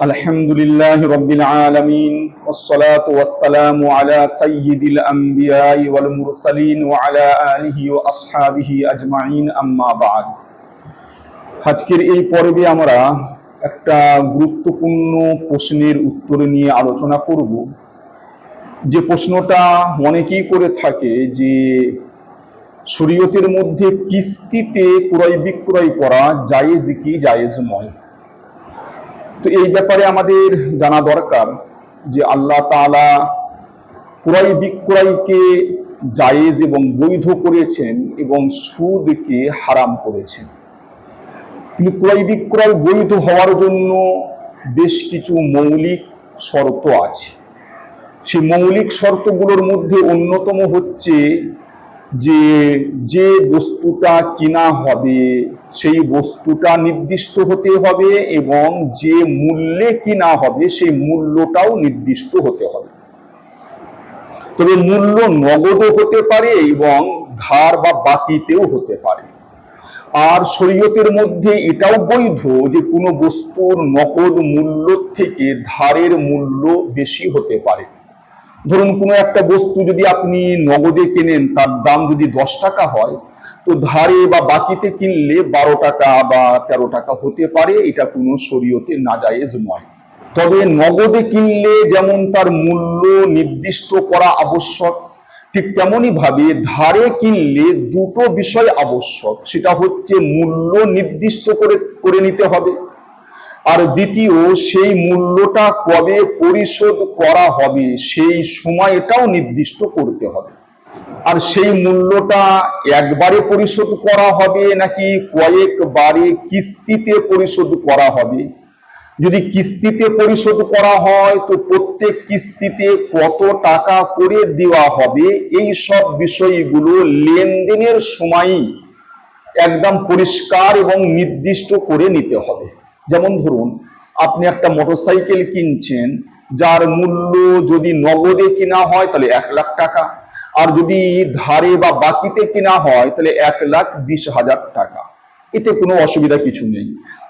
الحمد لله رب العالمين والصلاة والسلام على سيد الأنبياء والمرسلين وعلى آله وأصحابه أجمعين أما بعد আজকের এই পর্বে আমরা একটা গুরুত্বপূর্ণ প্রশ্নের উত্তর নিয়ে আলোচনা করব যে প্রশ্নটা অনেকেই করে থাকে যে শরীয়তের মধ্যে কিস্তিতে ক্রয় বিক্রয় করা জায়েজ কি জায়েজ নয় তো এই ব্যাপারে আমাদের জানা দরকার যে আল্লাহ তাআলা ক্রয় বিক্রয়কে জায়েজ এবং বৈধ করেছেন এবং সুদকে হারাম করেছেন। কিন্তু ক্রয় বিক্রয় বৈধ হওয়ার জন্য বেশ কিছু মৌলিক শর্ত আছে। সেই মৌলিক শর্তগুলোর মধ্যে অন্যতম হচ্ছে যে যে বস্তুটা কিনা হবে সেই বস্তুটা নির্দিষ্ট হতে হবে এবং যে মূল্যে কিনা হবে সেই মূল্যটাও নির্দিষ্ট হতে হবে। তবে মূল্য নগদও হতে পারে এবং ধার বা বাকিতেও হতে পারে। আর শরীয়তের মধ্যে এটাও বৈধ যে কোনো বস্তুর নগদ মূল্য থেকে ধারের মূল্য বেশি হতে পারে। ধরুন কোনো একটা বস্তু যদি আপনি নগদে কেনেন, তার দাম যদি দশ টাকা হয়, তো ধারে বা বাকিতে কিনলে বারো টাকা বা তেরো টাকা হতে পারে, এটা কোনো শরীয়তে নাজায়েজ নয়। তবে নগদে কিনলে যেমন তার মূল্য নির্দিষ্ট করা আবশ্যক, ঠিক তেমনই ভাবে ধারে কিনলে দুটো বিষয় আবশ্যক, সেটা হচ্ছে মূল্য নির্দিষ্ট করে করে নিতে হবে। আর দ্বিতীয়, সেই মূল্যটা কবে পরিশোধ করা হবে, সেই সময়টাও নির্দিষ্ট করতে হবে। আর সেই মূল্যটা একবারে পরিশোধ করা হবে নাকি কয়েকবারে কিস্তিতে পরিশোধ করা হবে? যদি কিস্তিতে পরিশোধ করা হয়, তো প্রত্যেক কিস্তিতে কত টাকা করে দেওয়া হবে? এই সব বিষয়গুলো লেনদেনের সময়ই একদম পরিষ্কার এবং নির্দিষ্ট করে নিতে হবে। যেমন ধরুন, আপনি একটা মোটরসাইকেল কিনছেন, যার মূল্য যদি নগদে কিনা হয় তাহলে এক লাখ টাকা, আর যদি ধারে বা বাকিতে কিনা হয় তাহলে এক লাখ বিশ হাজার টাকা। এতে কোনো অসুবিধা কিছু নেই।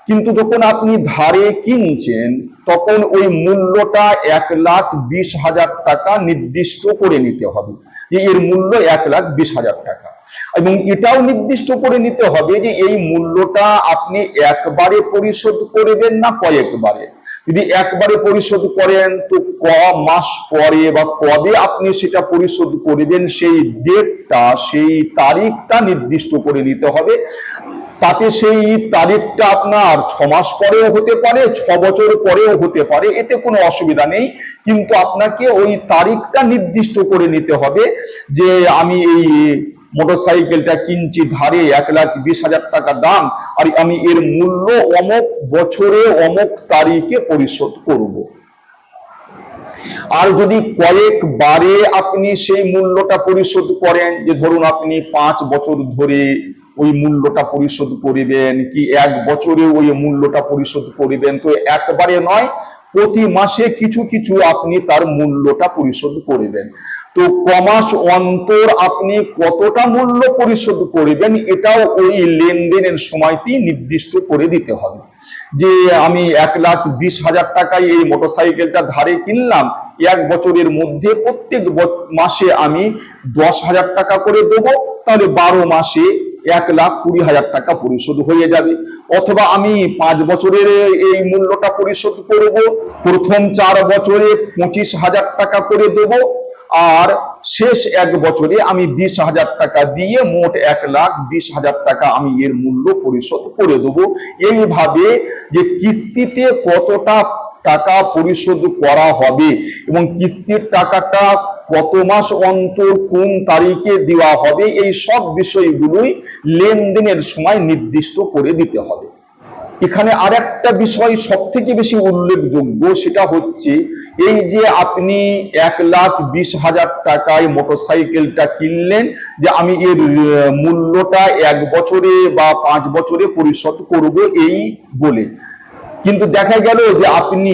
কিন্তু যখন আপনি ধারে কিনছেন, তখন ওই মূল্যটা এক লাখ বিশ হাজার টাকা নির্দিষ্ট করে নিতে হবে। যে এর মূল্য এক লাখ বিশ হাজার টাকা। এবং এটাও নির্দিষ্ট করে নিতে হবে যে এই মূল্যটা আপনি একবারে পরিশোধ করবেন না কয়েকবারে। যদি একবারে পরিশোধ করেন তো ক মাস পরে বা কবে আপনি সেটা পরিশোধ করবেন সেই ডেটটা, সেই তারিখটা নির্দিষ্ট করে নিতে হবে। তাতে সেই তারিখটা আপনার ছ মাস পরেও হতে পারে, ছ বছর পরেও হতে পারে, এতে কোনো অসুবিধা নেই। কিন্তু আপনাকে ওই তারিখটা নির্দিষ্ট করে নিতে হবে যে আমি এই মোটরসাইকেলটা কিনছি ধারে এক লাখ বিশ হাজার টাকা দাম, আর আমি এর মূল্য অমক বছরে, অমক তারিখে পরিশোধ করব। আর যদি কয়েকবারে আপনি সেই মূল্যটা পরিশোধ করেন, যে ধরুন আপনি পাঁচ বছর ধরে ওই মূল্যটা পরিশোধ করিবেন, কি এক বছরে ওই মূল্যটা পরিশোধ করিবেন, তো একবারে নয়, প্রতি মাসে কিছু কিছু আপনি তার মূল্যটা পরিশোধ করিবেন তো কমাস অন্তর আপনি কতটা মূল্য পরিশোধ করিবেন, এটাও ওই লেনদেনের সময়টি নির্দিষ্ট করে দিতে হবে। যে আমি এক লাখ বিশ হাজার টাকায় এই মোটরসাইকেলটা ধারে কিনলাম, এক বছরের মধ্যে প্রত্যেক মাসে আমি দশ হাজার টাকা করে দেবো, তাহলে বারো মাসে এক লাখ কুড়ি হাজার টাকা পরিশোধ হয়ে যাবে। অথবা আমি পাঁচ বছরের এই মূল্যটা পরিশোধ করব, প্রথম চার বছরে পঁচিশ হাজার টাকা করে দেব আর শেষ এক বছরে আমি বিশ হাজার টাকা দিয়ে মোট এক লাখ বিশ হাজার টাকা আমি এর মূল্য পরিশোধ করে দেব। এইভাবে যে কিস্তিতে কতটা টাকা পরিশোধ করা হবে এবং কিস্তির টাকাটা কত মাস অন্তর কোন তারিখে দেওয়া হবে, এই সব বিষয়গুলোই লেনদেনের সময় নির্দিষ্ট করে দিতে হবে। এখানে আর একটা বিষয় সব থেকে বেশি উল্লেখযোগ্য, সেটা হচ্ছে এই যে আপনি এক লাখ বিশ হাজার টাকায় মোটরসাইকেলটা কিনলেন, যে আমি এর মূল্যটা এক বছরে বা পাঁচ বছরে পরিশোধ করব এই বলে। কিন্তু দেখা গেল যে আপনি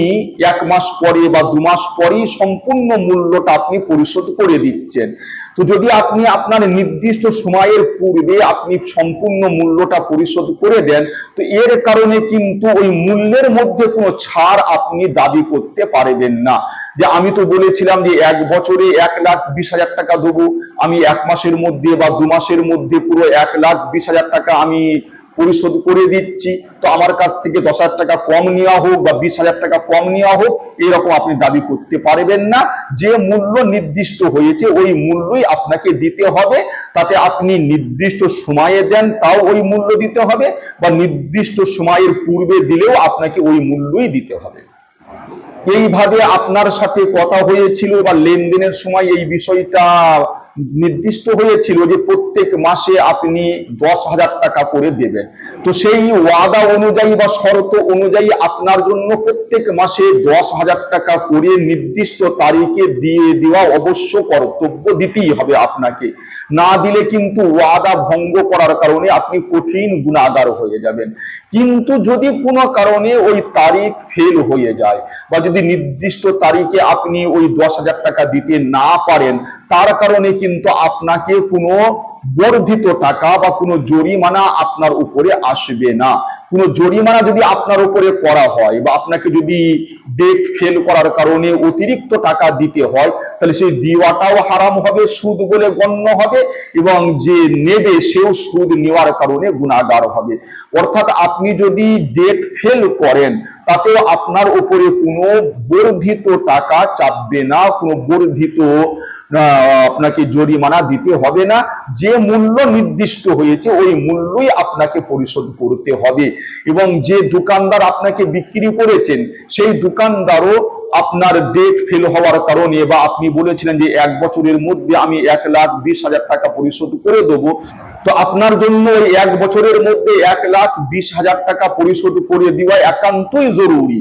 এক মাস পরে বা দু মাস পরেই সম্পূর্ণ মূল্যটা আপনি পরিশোধ করে দিচ্ছেন। তো যদি আপনি আপনার নির্দিষ্ট সময়ের পূর্বে আপনি সম্পূর্ণ মূল্যটা পরিশোধ করে দেন, তো এর কারণে কিন্তু ওই মূল্যের মধ্যে কোনো ছাড় আপনি দাবি করতে পারবেন না। যে আমি তো বলেছিলাম যে এক বছরে এক লাখ বিশ হাজার টাকা দেবো, আমি এক মাসের মধ্যে বা দু মাসের মধ্যে পুরো এক লাখ বিশ হাজার টাকা আমি পরিশোধ করে দিচ্ছি। তো আমার কাছ থেকে দশ হাজার টাকা কম নেওয়া হোক বা বিশ হাজার টাকা কম নেওয়া হোক এরকম আপনি দাবি করতে পারবেন না। যে মূল্য নির্দিষ্ট হয়েছে, ওই মূল্যই আপনাকে দিতে হবে। তাতে আপনি নির্দিষ্ট সময়ে দেন, তাও ওই মূল্য দিতে হবে। বা নির্দিষ্ট সময়ের পূর্বে দিলেও আপনাকে ওই মূল্যই দিতে হবে। এইভাবে আপনার সাথে কথা হয়েছিল বা লেনদেনের সময় এই বিষয়টা নির্দিষ্ট হয়েছিল যে প্রত্যেক মাসে আপনি দশ হাজার টাকা করে দেবেন। তো সেই ওয়াদা অনুযায়ী বা শর্ত অনুযায়ী আপনার জন্য প্রত্যেক মাসে দশ হাজার টাকা করে নির্দিষ্ট তারিখে দিয়ে দেওয়া অবশ্য কর্তব্য দিতেই হবে আপনাকে। না দিলে কিন্তু ওয়াদা ভঙ্গ করার কারণে আপনি কঠিন গুণাগার হয়ে যাবেন। কিন্তু যদি কোনো কারণে ওই তারিখ ফেল হয়ে যায় বা যদি নির্দিষ্ট তারিখে আপনি ওই দশ হাজার টাকা দিতে না পারেন, তার কারণে কিন্তু আপনাকে কোনো বর্ধিত টাকা বা কোনো জরিমানা আপনার উপরে আসবে না। কোনো জরিমানা যদি আপনার উপরে করা হয় বা আপনাকে যদি ডেট ফেল করার কারণে অতিরিক্ত টাকা দিতে হয়, তাহলে সেই দেওয়াটাও হারাম হবে, সুদ বলে গণ্য হবে এবং যে নেবে সেও সুদ নেওয়ার কারণে গুণাগার হবে। অর্থাৎ আপনি যদি ডেট ফেল করেন তাতেও আপনার উপরে কোনো বর্ধিত টাকা চাপবে না, কোনো বর্ধিত আপনাকে জরিমানা দিতে হবে না। যে মূল্য নির্দিষ্ট হয়েছে, ওই মূল্যই আপনাকে পরিশোধ করতে হবে। এবং যে দোকানদার আপনাকে বিক্রি করেছেন, সেই দোকানদারও আপনার ডেট ফেল হওয়ার কারণে বা আপনি বলেছিলেন যে এক বছরের মধ্যে আমি এক লাখ বিশ হাজার টাকা পরিশোধ করে দেব। তো আপনার জন্য এক বছরের মধ্যে এক লাখ বিশ হাজার টাকা পরিশোধ করে দেওয়া একান্তই জরুরি।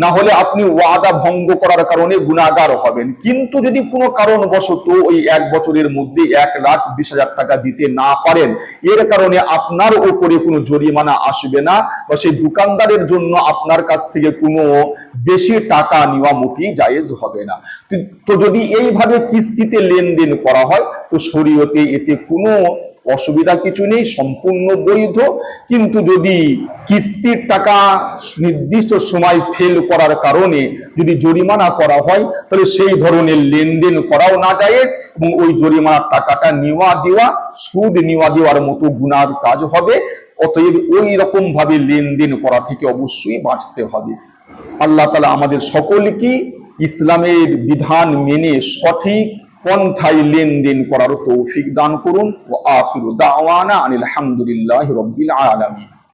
না হলে আপনি ওয়াদা ভঙ্গ করার কারণে গুণাগার হবেন। কিন্তু যদি কোনো কারণবশত ওই এক বছরের মধ্যে এক লাখ বিশ হাজার টাকা দিতে না পারেন, এর কারণে আপনার ওপরে কোনো জরিমানা আসবে না বা সেই দোকানদারের জন্য আপনার কাছ থেকে কোনো বেশি টাকা নেওয়া মোটেই জায়েজ হবে না। তো- যদি এইভাবে কিস্তিতে লেনদেন করা হয়, তো শরীয়তে এতে কোনো অসুবিধা কিছু নেই, সম্পূর্ণ বৈধ। কিন্তু যদি কিস্তির টাকা নির্দিষ্ট সময় ফেল করার কারণে যদি জরিমানা করা হয়, তাহলে সেই ধরনের লেনদেন করাও না যায় এবং ওই জরিমানার টাকাটা নেওয়া দেওয়া, সুদ নেওয়া দেওয়ার মতো গুনার কাজ হবে। অতএব ওই রকম ভাবে লেনদেন করা থেকে অবশ্যই বাঁচতে হবে। আল্লাহ তালা আমাদের সকলকে ইসলামের বিধান মেনে সঠিক পন্থায় লেনদেন করার তৌফিক দান করুন। ও আফিরু দাওয়ানা আনিল হামদুলিল্লাহ রব্বিল আলামিন।